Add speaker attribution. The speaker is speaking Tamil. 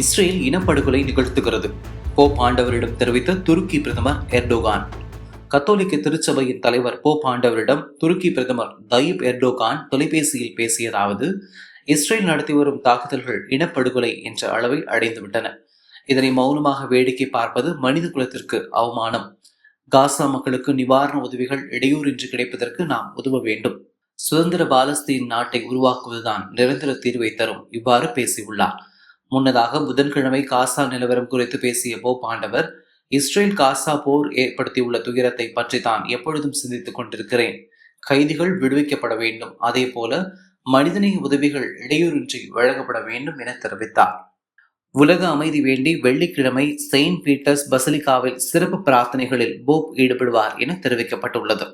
Speaker 1: இஸ்ரேல் இனப்படுகொலை நிகழ்த்துகிறது. போப் ஆண்டவரிடம் தெரிவித்த துருக்கி பிரதமர் எர்டோகான். கத்தோலிக்க திருச்சபையின் தலைவர் போப் ஆண்டவரிடம் துருக்கி பிரதமர் தயிப் எர்டோகான் தொலைபேசியில் பேசியதாவது இஸ்ரேல் நடத்தி வரும் தாக்குதல்கள் இனப்படுகொலை என்ற அளவை அடைந்துவிட்டன. இதனை மௌனமாக வேடிக்கை பார்ப்பது மனித குலத்திற்கு அவமானம். காசா மக்களுக்கு நிவாரண உதவிகள் இடையூறின்றி கிடைப்பதற்கு நாம் உதவ வேண்டும். சுதந்திர பாலஸ்தீன் நாட்டை உருவாக்குவதுதான் நிரந்தர தீர்வை தரும். இவ்வாறு பேசியுள்ளார். முன்னதாக புதன்கிழமை காசா நிலவரம் குறித்து பேசிய போப் ஆண்டவர் இஸ்ரேல் காசா போர் ஏற்படுத்தியுள்ள துயரத்தை பற்றி தான் எப்பொழுதும் சிந்தித்துக் கொண்டிருக்கிறேன். கைதிகள் விடுவிக்கப்பட வேண்டும். அதே போல மனிதநேய உதவிகள் இடையூறின்றி வழங்கப்பட வேண்டும் என தெரிவித்தார். உலக அமைதி வேண்டி வெள்ளிக்கிழமை செயின்ட் பீட்டர்ஸ் பசிலிகாவில் சிறப்பு பிரார்த்தனைகளில் போப் ஈடுபடுவார் என தெரிவிக்கப்பட்டுள்ளது.